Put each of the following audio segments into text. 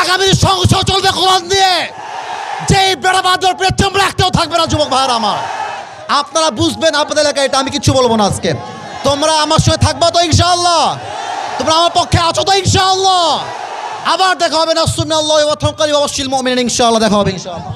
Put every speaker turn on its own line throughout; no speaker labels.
আগামী সংসদ চলবে কোরআন দিয়ে যেই বেড়াবাদর পেছন একটাও থাকবে না, যুবক ভাইয়েরা আমার। আপনারা বুঝবেন আপনাদের এলাকায় এটা আমি কিছু বলব না আজকে। তোমরা আমার সঙ্গে থাকবা তো ইনশাআল্লাহ। তোমরা আমার পক্ষে আছো তো ইনশাআল্লাহ। আবার দেখা হবে না সুন্না আল্লাহ ওয়া তাওয়াক্কালি ওয়া বাশশিল মুমিনিন ইনশাআল্লাহ, দেখা হবে ইনশাআল্লাহ।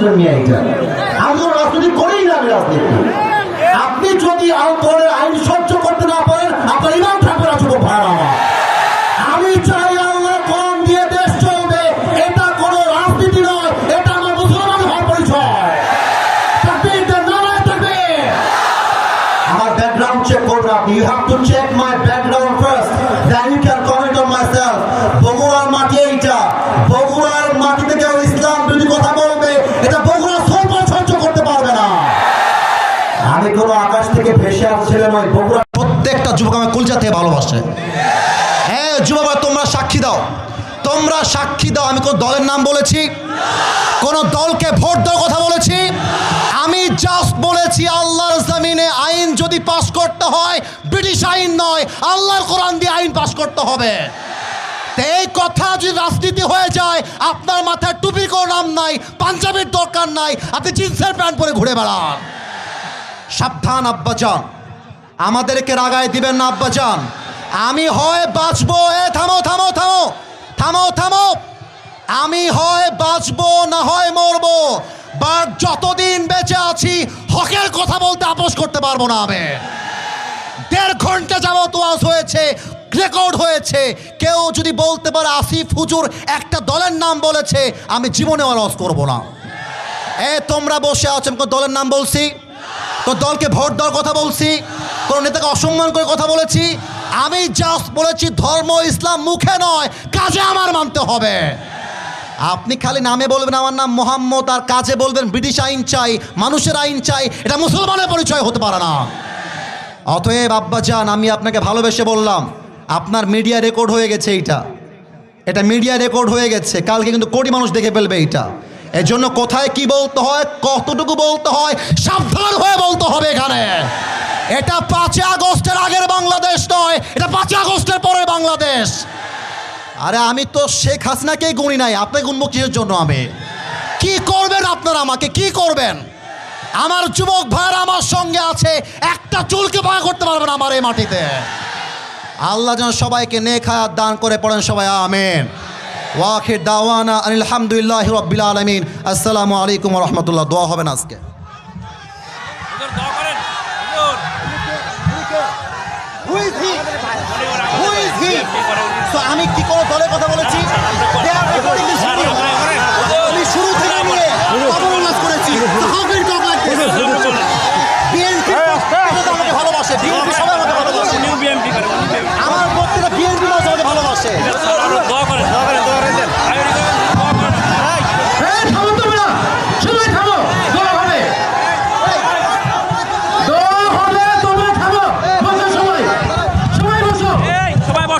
আপনি মেয়ে বুঝলেন নিয়ে এইটা আমি রাজনীতি করেই আমি রাজনীতি ওই বগুড়া
প্রত্যেকটা যুবক আমার কুলজা ভালোবাসে। হ্যাঁ যুবক তোমরা সাক্ষী দাও। তোমরা সাক্ষী দাও, আমি কোন দলের নাম বলেছি? কোন দলকে ভোট দেওয়ার কথা বলেছি? আমি জাস্ট বলেছি, আল্লাহর জমিনে আইন যদি পাস করতে হয়, ব্রিটিশ আইন নয়, আল্লাহর কোরআন দিয়ে আইন পাস করতে হবে। এই কথা যদি রাজনীতি হয়ে যায়, আপনার মাথায় টুপির কোনো নাম নাই, পাঞ্জাবির দরকার নাই, আপনি জিন্সের প্যান্ট পরে ঘুরে বেড়ান। সাবধান, আব্বাজান। আমাদেরকে রাগায় দিবেন না আব্বাজান আমি হয় বাঁচবো, এ থামো থামো থামো থামো থামো। আমি হয় বাঁচবো, না হয় মরবো। বাট যতদিন বেঁচে আছি, হকের কথা বলতে আপোষ করতে পারব না আমি। দেড় ঘণ্টা যাবত ওয়াজ হয়েছে রেকর্ড হয়েছে। কেউ যদি বলতে পারে আসিফ হুজুর একটা দলের নাম বলেছে, আমি জীবনে ওয়াজ করব না। এ, তোমরা বসে আছো দলের নাম বলছি? তো দলকে ভোট দেওয়ার কথা বলছি, কোনো নেতাকে অসম্মান করে কথা বলেছি, আমি জাস্ট বলেছি ধর্ম ইসলাম মুখে নয়, কাজে আমার মানতে হবে। আপনি খালি নামে বলবেন আমার নাম মোহাম্মদ, আর কাজে বলবেন ব্রিটিশ আইন চাই, মানুষের আইন চাই, এটা মুসলমানের পরিচয় হতে পারে না। অতএব আব্বাজান আমি আপনাকে ভালোবেসে বললাম, আপনার মিডিয়া রেকর্ড হয়ে গেছে এইটা। এটা মিডিয়া রেকর্ড হয়ে গেছে, কালকে কিন্তু কোটি মানুষ দেখে ফেলবে এইটা। এর জন্য কোথায় কি বলতে হয়, কতটুকু বলতে হয়, সাবধান হয়ে বলতে হবে এখানে। এটা পাঁচই আগস্টের আগের বাংলাদেশ নয়, এটা পাঁচই আগস্টের পরের বাংলাদেশ। আরে আমি তো শেখ হাসিনাকেই গুনি নাই আপনাকে গুনবো কিসের জন্য আমি? কি করবেন আপনারা আমাকে? কি করবেন? আমার যুবক ভাইরা আমার সঙ্গে আছে, একটা চুলকে ভয় করতে পারবে না আমার এই মাটিতে। আল্লাহ যেন সবাইকে নেক হায়াত দান করে পড়েন সবাই, আমেন। ওয়াখির দাওয়ানা আলহামদুলিল্লাহ রব্বিল আলমিন। আসসালামু আলাইকুম রহমতুল্লাহ। দোয়া হবেন আজকে। আমি কি কোনো দলের কথা বলেছি They are recording this video. আমি শুরু থেকে নিয়ে খবর উল্লাস করেছি So how can you talk like this? BNP আমাকে ভালোবাসে বিএনপি সবাই আমাকে ভালোবাসে
নিউ বিএমপি করেন নিউ বিএমপি
আমার প্রত্যেকটা বিএনপি মানুষ আমাকে ভালোবাসে
দোয়া করেন দোয়া করেন দোয়া করেন আয়োরি করেন দোয়া করেন
এই থামো তোমরা সবাই থামো দোয়া হবে দোয়া হবে তোমরা থামো বসো সবাই সবাই বসো
এই সবাই বস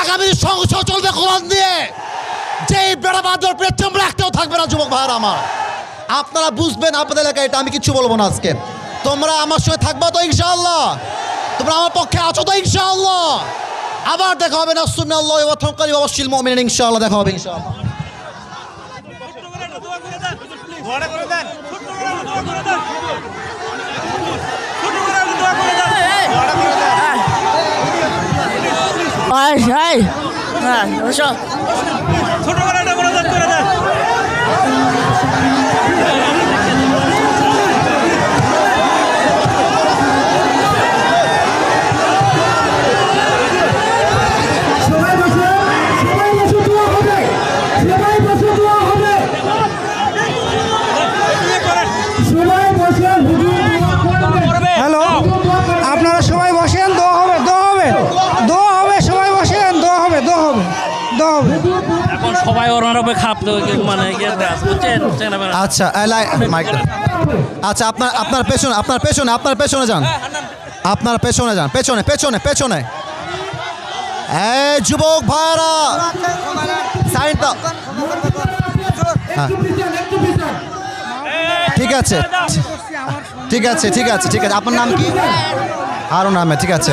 আগামী সংসদ চলবে কোরআন দিয়ে যেই বেড়া বাঁধর পেছন একটাও থাকবে না, যুবক ভাইয়ের আমার। আপনারা বুঝবেন আপনাদের এলাকায় এটা আমি কিছু বলব না আজকে। তোমরা আমার সঙ্গে থাকবা তো ইনশাআল্লাহ। তোমরা আমার পক্ষে আছো তো ইনশাআল্লাহ। আবার দেখা হবে না ওয়াথমকারী অবশ্যই মমিন ইনশাআল্লাহ, দেখা হবে ইনশাআল্লাহ।
Ai, ai. Ah, deixa
ওনার উপরে খাপ মানে আপনারা?
আচ্ছা আচ্ছা আপনার আপনার পেছনে আপনার পেছনে আপনার পেছনে যান। আপনার পেছনে যান পেছনে পেছনে পেছনে। এই যুবক ভাইরা সাইড দাও। হ্যাঁ। ঠিক আছে ঠিক আছে ঠিক আছে ঠিক আছে। আপনার নাম কি? আরও নামে ঠিক আছে।